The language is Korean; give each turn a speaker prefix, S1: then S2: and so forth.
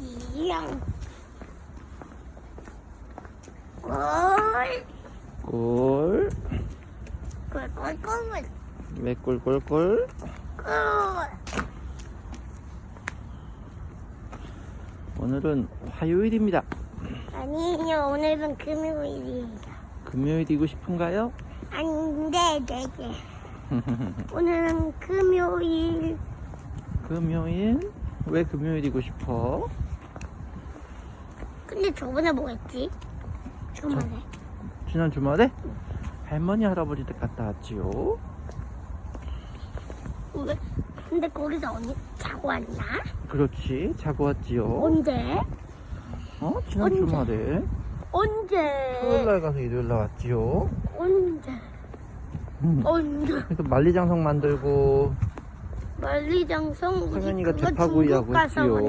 S1: 이양. 꿀.
S2: 꿀.
S1: 꿀 꿀꿀꿀.
S2: 왜 꿀꿀꿀?
S1: 꿀.
S2: 오늘은 화요일입니다.
S1: 아니요, 오늘은 금요일이에요.
S2: 금요일이고 싶은가요?
S1: 안 돼, 네 개. 오늘은 금요일.
S2: 금요일? 왜 금요일이고 싶어?
S1: 근데 저번에 뭐 했지? 주말에.
S2: 지난 주말에 할머니 할아버지 댁 갔다 왔지요.
S1: 왜? 근데 거기서 언니 자고 왔나?
S2: 그렇지, 자고 왔지요.
S1: 언제?
S2: 어? 지난
S1: 언제?
S2: 주말에
S1: 언제?
S2: 토요일날 가서 일요일날 왔지요.
S1: 언제?
S2: 음.
S1: 언제?
S2: 그래서 만리장성 만들고 성현이가
S1: 그거
S2: 대파구이 하고 있지요.